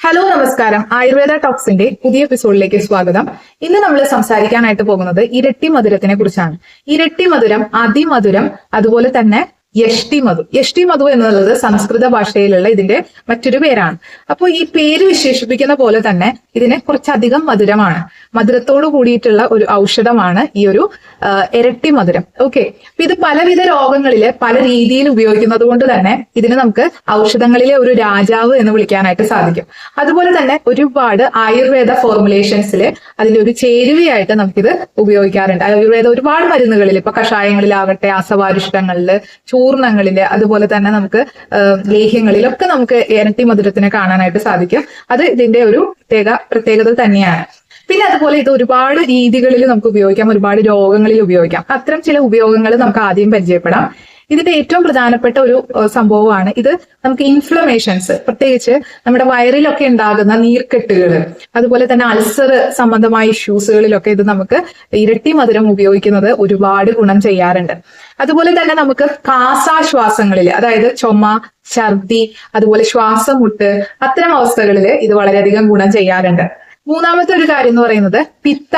Hello നമസ്കാരം. ആയുർവേദ ടോക്സിന്റെ പുതിയ എപ്പിസോഡിലേക്ക് സ്വാഗതം. ഇന്ന് നമ്മൾ സംസാരിക്കാനായിട്ട് പോകുന്നത് ഇരട്ടി മധുരത്തിനെ കുറിച്ചാണ്. ഇരട്ടി മധുരം അതിമധുരം അതുപോലെ തന്നെ യഷ്ടി മധു യഷ്ടി മധു എന്നുള്ളത് സംസ്കൃത ഭാഷയിലുള്ള ഇതിന്റെ മറ്റൊരു പേരാണ്. അപ്പോൾ ഈ പേര് വിശേഷിപ്പിക്കുന്ന പോലെ തന്നെ ഇതിന് കുറച്ചധികം മധുരമാണ്. മധുരത്തോട് കൂടിയിട്ടുള്ള ഒരു ഔഷധമാണ് ഈ ഒരു ഇരട്ടി മധുരം. ഓക്കെ. ഇത് പലവിധ രോഗങ്ങളിൽ പല രീതിയിൽ ഉപയോഗിക്കുന്നത് കൊണ്ട് തന്നെ ഇതിന് നമുക്ക് ഔഷധങ്ങളിലെ ഒരു രാജാവ് എന്ന് വിളിക്കാനായിട്ട് സാധിക്കും. അതുപോലെ തന്നെ ഒരുപാട് ആയുർവേദ ഫോർമുലേഷൻസിൽ അതിന്റെ ഒരു ചേരുവയായിട്ട് നമുക്കിത് ഉപയോഗിക്കാറുണ്ട്. ആയുർവേദ ഒരുപാട് മരുന്നുകളിൽ ഇപ്പൊ കഷായങ്ങളിലാകട്ടെ ആസവാരിഷ്ടങ്ങളിൽ ചൂർണങ്ങളിൽ അതുപോലെ തന്നെ നമുക്ക് ലേഹ്യങ്ങളിലൊക്കെ നമുക്ക് ഇരട്ടി മധുരത്തിനെ കാണാനായിട്ട് സാധിക്കും. അത് ഇതിന്റെ ഒരു പ്രത്യേക പ്രത്യേകത തന്നെയാണ്. പിന്നെ അതുപോലെ ഇത് ഒരുപാട് രീതികളിൽ നമുക്ക് ഉപയോഗിക്കാം ഒരുപാട് രോഗങ്ങളിൽ ഉപയോഗിക്കാം. അത്തരം ചില ഉപയോഗങ്ങൾ നമുക്ക് ആദ്യം പരിചയപ്പെടാം. ഇതിന്റെ ഏറ്റവും പ്രധാനപ്പെട്ട ഒരു സംഭവമാണ് ഇത് നമുക്ക് ഇൻഫ്ലമേഷൻസ് പ്രത്യേകിച്ച് നമ്മുടെ വയറിലൊക്കെ ഉണ്ടാകുന്ന നീർക്കെട്ടുകൾ അതുപോലെ തന്നെ അൾസർ സംബന്ധമായ ഇഷ്യൂസുകളിലൊക്കെ ഇത് നമുക്ക് ഇരട്ടി മധുരം ഉപയോഗിക്കുന്നത് ഒരുപാട് ഗുണം ചെയ്യാറുണ്ട്. അതുപോലെ തന്നെ നമുക്ക് കാസാശ്വാസങ്ങളിൽ അതായത് ചുമ ഛർദി അതുപോലെ ശ്വാസമുട്ട് അത്തരം അവസ്ഥകളിൽ ഇത് വളരെയധികം ഗുണം ചെയ്യാറുണ്ട്. മൂന്നാമത്തെ ഒരു കാര്യം എന്ന് പറയുന്നത് പിത്ത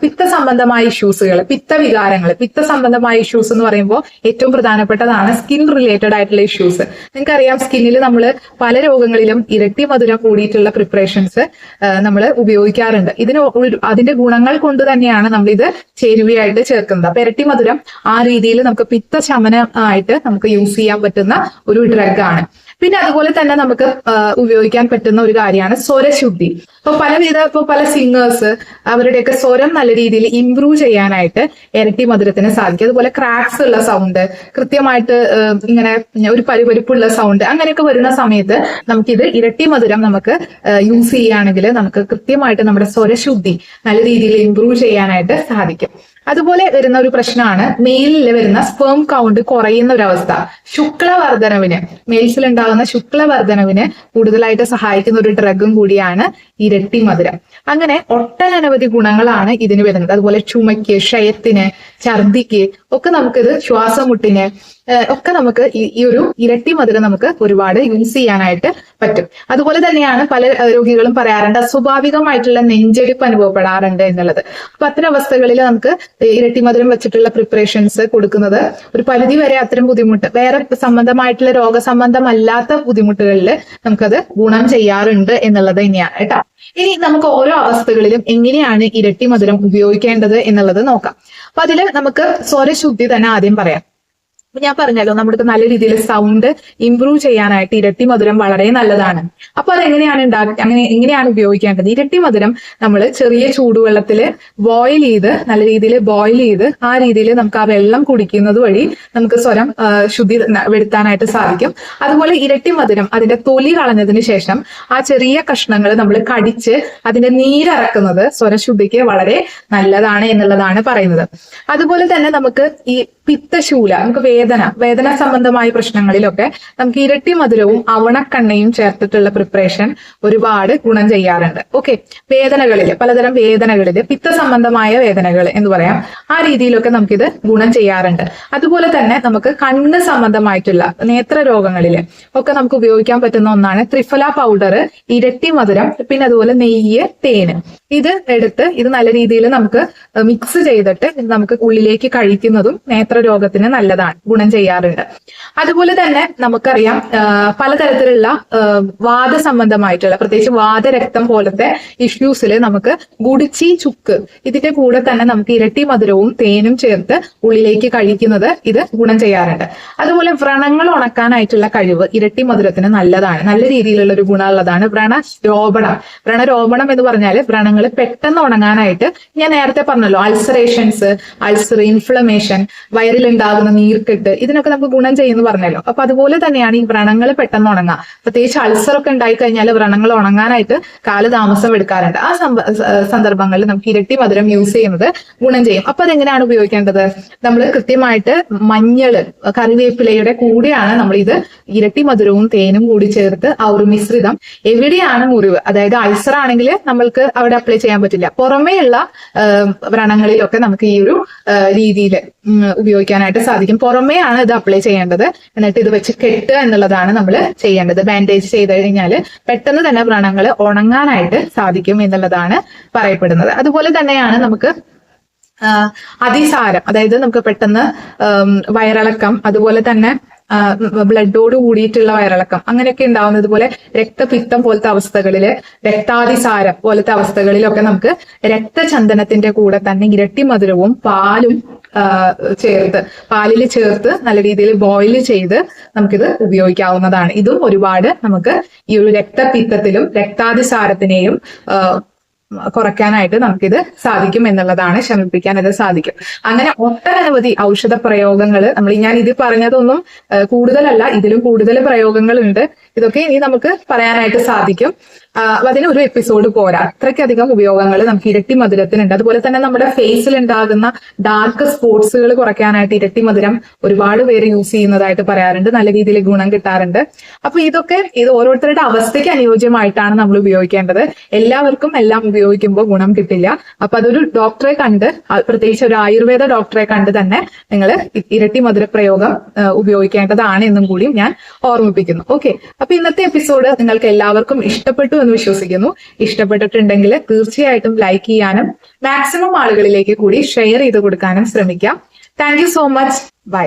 പിത്ത സംബന്ധമായ ഇഷ്യൂസുകൾ പിത്ത വികാരങ്ങൾ പിത്ത സംബന്ധമായ ഇഷ്യൂസ് എന്ന് പറയുമ്പോൾ ഏറ്റവും പ്രധാനപ്പെട്ടതാണ് സ്കിൻ റിലേറ്റഡ് ആയിട്ടുള്ള ഇഷ്യൂസ് നിങ്ങൾക്കറിയാം സ്കിന്നിൽ നമ്മൾ പല രോഗങ്ങളിലും ഇരട്ടി മധുരം കൂടിയിട്ടുള്ള പ്രിപ്പറേഷൻസ് നമ്മൾ ഉപയോഗിക്കാറുണ്ട്. ഇതിന് അതിന്റെ ഗുണങ്ങൾ കൊണ്ട് തന്നെയാണ് നമ്മൾ ഇത് ചേരുവയായിട്ട് ചേർക്കുന്നത്. അപ്പൊ ഇരട്ടി മധുരം ആ രീതിയിൽ നമുക്ക് പിത്ത ശമനം ആയിട്ട് നമുക്ക് യൂസ് ചെയ്യാൻ പറ്റുന്ന ഒരു ഡ്രഗ് ആണ്. പിന്നെ അതുപോലെ തന്നെ നമുക്ക് ഉപയോഗിക്കാൻ പറ്റുന്ന ഒരു കാര്യമാണ് സ്വരശുദ്ധി. ഇപ്പൊ പലവിധ ഇപ്പൊ പല സിംഗേഴ്സ് അവരുടെയൊക്കെ സ്വരം നല്ല രീതിയിൽ ഇംപ്രൂവ് ചെയ്യാനായിട്ട് ഇരട്ടി മധുരത്തിന് സാധിക്കും. അതുപോലെ ക്രാക്സ് ഉള്ള സൗണ്ട് കൃത്യമായിട്ട് ഇങ്ങനെ ഒരു പരിപരിപ്പുള്ള സൗണ്ട് അങ്ങനെയൊക്കെ വരുന്ന സമയത്ത് നമുക്കിത് ഇരട്ടി മധുരം നമുക്ക് യൂസ് ചെയ്യുകയാണെങ്കിൽ നമുക്ക് കൃത്യമായിട്ട് നമ്മുടെ സ്വരശുദ്ധി നല്ല രീതിയിൽ ഇംപ്രൂവ് ചെയ്യാനായിട്ട് സാധിക്കും. അതുപോലെ വരുന്ന ഒരു പ്രശ്നമാണ് മെയിലിൽ വരുന്ന സ്പേം കൗണ്ട് കുറയുന്ന ഒരു അവസ്ഥ. ശുക്ലവർദ്ധനവിന് മെയിൽസിൽ ഉണ്ടാകുന്ന ശുക്ലവർദ്ധനവിന് കൂടുതലായിട്ട് സഹായിക്കുന്ന ഒരു ഡ്രഗും കൂടിയാണ് ഇരട്ടി മധുരം. അങ്ങനെ ഒട്ടനവധി ഗുണങ്ങളാണ് ഇതിന് വരുന്നത്. അതുപോലെ ചുമയ്ക്ക് ക്ഷയത്തിന് ഛർദിക്ക് ഒക്കെ നമുക്കിത് ശ്വാസമുട്ടിന് ഒക്കെ നമുക്ക് ഈ ഒരു ഇരട്ടി മധുരം നമുക്ക് ഒരുപാട് യൂസ് ചെയ്യാനായിട്ട് പറ്റും. അതുപോലെ തന്നെയാണ് പല രോഗികളും പറയാറുണ്ട് അസ്വാഭാവികമായിട്ടുള്ള നെഞ്ചെടുപ്പ് അനുഭവപ്പെടാറുണ്ട് എന്നുള്ളത്. അപ്പൊ അത്തരം അവസ്ഥകളിൽ നമുക്ക് ഇരട്ടി മധുരം വെച്ചിട്ടുള്ള പ്രിപ്പറേഷൻസ് കൊടുക്കുന്നത് ഒരു പരിധി വരെ അത്തരം ബുദ്ധിമുട്ട് വേറെ സംബന്ധമായിട്ടുള്ള രോഗസംബന്ധമല്ലാത്ത ബുദ്ധിമുട്ടുകളിൽ നമുക്കത് ഗുണം ചെയ്യാറുണ്ട് എന്നുള്ളത് തന്നെയാണ് കേട്ടോ. ഇനി നമുക്ക് ഓരോ അവസ്ഥകളിലും എങ്ങനെയാണ് ഇരട്ടി മധുരം ഉപയോഗിക്കേണ്ടത് എന്നുള്ളത് നോക്കാം. അപ്പൊ അതിൽ നമുക്ക് സ്വരശുദ്ധി തന്നെ ആദ്യം പറയാം. ഞാൻ പറഞ്ഞല്ലോ നമ്മുടെ നല്ല രീതിയിൽ സൗണ്ട് ഇംപ്രൂവ് ചെയ്യാനായിട്ട് ഇരട്ടി മധുരം വളരെ നല്ലതാണ്. അപ്പൊ അതെങ്ങനെയാണ് ഉണ്ടാക്കുക അങ്ങനെ എങ്ങനെയാണ് ഉപയോഗിക്കേണ്ടത്? ഇരട്ടി മധുരം നമ്മൾ ചെറിയ ചൂടുവെള്ളത്തിൽ ബോയിൽ ചെയ്ത് നല്ല രീതിയിൽ ബോയിൽ ചെയ്ത് ആ രീതിയിൽ നമുക്ക് ആ വെള്ളം കുടിക്കുന്നത് വഴി നമുക്ക് സ്വരം ശുദ്ധി വരുത്താനായിട്ട് സാധിക്കും. അതുപോലെ ഇരട്ടി മധുരം അതിന്റെ തൊലി കളഞ്ഞതിന് ശേഷം ആ ചെറിയ കഷ്ണങ്ങൾ നമ്മൾ കടിച്ച് അതിന്റെ നീരറക്കുന്നത് സ്വരശുദ്ധിക്ക് വളരെ നല്ലതാണ് എന്നുള്ളതാണ് പറയുന്നത്. അതുപോലെ തന്നെ നമുക്ക് ഈ പിത്തശൂല നമുക്ക് വേദന വേദന സംബന്ധമായ പ്രശ്നങ്ങളിലൊക്കെ നമുക്ക് ഇരട്ടി മധുരവും അവണക്കണ്ണയും ചേർത്തിട്ടുള്ള പ്രിപ്പറേഷൻ ഒരുപാട് ഗുണം ചെയ്യാറുണ്ട്. ഓക്കെ വേദനകളിൽ പലതരം വേദനകളിൽ പിത്ത സംബന്ധമായ വേദനകൾ എന്ന് പറയാം. ആ രീതിയിലൊക്കെ നമുക്കിത് ഗുണം ചെയ്യാറുണ്ട്. അതുപോലെ തന്നെ നമുക്ക് കണ്ണ് സംബന്ധമായിട്ടുള്ള നേത്ര രോഗങ്ങളിൽ ഒക്കെ നമുക്ക് ഉപയോഗിക്കാൻ പറ്റുന്ന ഒന്നാണ് ത്രിഫല പൗഡർ ഇരട്ടി മധുരം പിന്നെ അതുപോലെ നെയ്യ് തേന്. ഇത് എടുത്ത് ഇത് നല്ല രീതിയിൽ നമുക്ക് മിക്സ് ചെയ്തിട്ട് നമുക്ക് ഉള്ളിലേക്ക് കഴിക്കുന്നതും നേത്രരോഗത്തിന് നല്ലതാണ് ഗുണം ചെയ്യാറുണ്ട്. അതുപോലെ തന്നെ നമുക്കറിയാം പലതരത്തിലുള്ള വാദ സംബന്ധമായിട്ടുള്ള പ്രത്യേകിച്ച് വാദരക്തം പോലത്തെ ഇഷ്യൂസിൽ നമുക്ക് ഗുടിച്ചി ചുക്ക് ഇതിന്റെ കൂടെ തന്നെ നമുക്ക് ഇരട്ടി മധുരവും തേനും ചേർത്ത് ഉള്ളിലേക്ക് കഴിക്കുന്നത് ഇത് ഗുണം ചെയ്യാറുണ്ട്. അതുപോലെ വ്രണങ്ങൾ ഉണക്കാനായിട്ടുള്ള കഴിവ് ഇരട്ടി മധുരത്തിന് നല്ലതാണ്. നല്ല രീതിയിലുള്ള ഒരു ഗുണമുള്ളതാണ് വ്രണ രോപണം. വ്രണരോപണം എന്ന് പറഞ്ഞാൽ വ്രണങ്ങൾ പെട്ടെന്ന് ഉണങ്ങാനായിട്ട് ഞാൻ നേരത്തെ പറഞ്ഞല്ലോ അൾസറേഷൻസ് അൾസർ ഇൻഫ്ലമേഷൻ വയറിലുണ്ടാകുന്ന നീർക്കെട്ട് ഇതിനൊക്കെ നമുക്ക് ഗുണം ചെയ്യുന്നു പറഞ്ഞല്ലോ. അപ്പൊ അതുപോലെ തന്നെയാണ് ഈ വ്രണങ്ങൾ പെട്ടെന്ന് ഉണങ്ങുക പ്രത്യേകിച്ച് അൾസറൊക്കെ ഉണ്ടായി കഴിഞ്ഞാൽ വ്രണങ്ങൾ ഉണങ്ങാനായിട്ട് കാലതാമസം എടുക്കാറുണ്ട്. ആ സന്ദർഭങ്ങളിൽ നമുക്ക് ഇരട്ടി മധുരം യൂസ് ചെയ്യുന്നത് ഗുണം ചെയ്യും. അപ്പൊ അതെങ്ങനെയാണ് ഉപയോഗിക്കേണ്ടത്? നമ്മൾ കൃത്യമായിട്ട് മഞ്ഞൾ കറിവേപ്പിലയുടെ കൂടെയാണ് നമ്മൾ ഇത് ഇരട്ടി മധുരവും തേനും കൂടി ചേർത്ത് ആ ഒരു മിശ്രിതം എവിടെയാണ് മുറിവ്? അതായത് അൾസർ ആണെങ്കിൽ നമ്മൾക്ക് അവിടെ അപ്ലൈ ചെയ്യാൻ പറ്റില്ല. പുറമേയുള്ള വ്രണങ്ങളിലൊക്കെ നമുക്ക് ഈ ഒരു രീതിയിൽ ഉപയോഗിക്കാനായിട്ട് സാധിക്കും. പുറമേ ആണ് ഇത് അപ്ലൈ ചെയ്യേണ്ടത്. എന്നിട്ട് ഇത് വെച്ച് കെട്ടുക എന്നുള്ളതാണ് നമ്മൾ ചെയ്യേണ്ടത്. ബാൻഡേജ് ചെയ്ത് കഴിഞ്ഞാൽ പെട്ടെന്ന് തന്നെ വ്രണങ്ങൾ ഉണങ്ങാനായിട്ട് സാധിക്കും എന്നുള്ളതാണ് പറയപ്പെടുന്നത്. അതുപോലെ തന്നെയാണ് നമുക്ക് അതിസാരം. അതായത് നമുക്ക് പെട്ടെന്ന് വയറിളക്കം അതുപോലെ തന്നെ ബ്ലഡോട് കൂടിയിട്ടുള്ള വയറിളക്കം. അങ്ങനെയൊക്കെ ഉണ്ടാവുന്നത് പോലെ രക്തപിത്തം പോലത്തെ അവസ്ഥകളിൽ രക്താതിസാരം പോലത്തെ അവസ്ഥകളിലൊക്കെ നമുക്ക് രക്തചന്ദനത്തിന്റെ കൂടെ തന്നെ ഇരട്ടി മധുരവും പാലും ചേർത്ത് പാലിൽ ചേർത്ത് നല്ല രീതിയിൽ ബോയിൽ ചെയ്ത് നമുക്കിത് ഉപയോഗിക്കാവുന്നതാണ്. ഇതും ഒരുപാട് നമുക്ക് ഈ ഒരു രക്തപിത്തത്തിലും രക്താതിസാരത്തിനെയും കുറയ്ക്കാനായിട്ട് നമുക്കിത് സാധിക്കും എന്നുള്ളതാണ് ശമിപ്പിക്കാൻ ഇത് സാധിക്കും. അങ്ങനെ ഒട്ടനവധി ഔഷധ പ്രയോഗങ്ങൾ നമ്മൾ ഞാൻ ഇത് പറഞ്ഞതൊന്നും കൂടുതലല്ല ഇതിലും കൂടുതൽ പ്രയോഗങ്ങളുണ്ട്. ഇതൊക്കെ ഇനി നമുക്ക് പറയാനായിട്ട് സാധിക്കും. അതിന് ഒരു എപ്പിസോഡ് പോരാ. അത്രയ്ക്കധികം ഉപയോഗങ്ങൾ നമുക്ക് ഇരട്ടി മധുരത്തിനുണ്ട്. അതുപോലെ തന്നെ നമ്മുടെ ഫേസിൽ ഉണ്ടാകുന്ന ഡാർക്ക് സ്പോട്സുകൾ കുറയ്ക്കാനായിട്ട് ഇരട്ടി മധുരം ഒരുപാട് പേര് യൂസ് ചെയ്യുന്നതായിട്ട് പറയാറുണ്ട്. നല്ല രീതിയിൽ ഗുണം കിട്ടാറുണ്ട്. അപ്പൊ ഇതൊക്കെ ഇത് ഓരോരുത്തരുടെ അവസ്ഥയ്ക്ക് അനുയോജ്യമായിട്ടാണ് നമ്മൾ ഉപയോഗിക്കേണ്ടത്. എല്ലാവർക്കും എല്ലാം ഉപയോഗിക്കുമ്പോൾ ഗുണം കിട്ടില്ല. അപ്പൊ അതൊരു ഡോക്ടറെ കണ്ട് പ്രത്യേകിച്ച് ഒരു ആയുർവേദ ഡോക്ടറെ കണ്ട് തന്നെ നിങ്ങൾ ഇരട്ടി മധുര പ്രയോഗം ഉപയോഗിക്കേണ്ടതാണ് എന്നും കൂടി ഞാൻ ഓർമ്മിപ്പിക്കുന്നു. ഓക്കെ അപ്പൊ ഇന്നത്തെ എപ്പിസോഡ് നിങ്ങൾക്ക് എല്ലാവർക്കും ഇഷ്ടപ്പെട്ടു എന്ന് വിശ്വസിക്കുന്നു. ഇഷ്ടപ്പെട്ടിട്ടുണ്ടെങ്കിൽ തീർച്ചയായിട്ടും ലൈക്ക് ചെയ്യാനും മാക്സിമം ആളുകളിലേക്ക് കൂടി ഷെയർ ചെയ്ത് കൊടുക്കാനും ശ്രമിക്കാം. Thank so much bye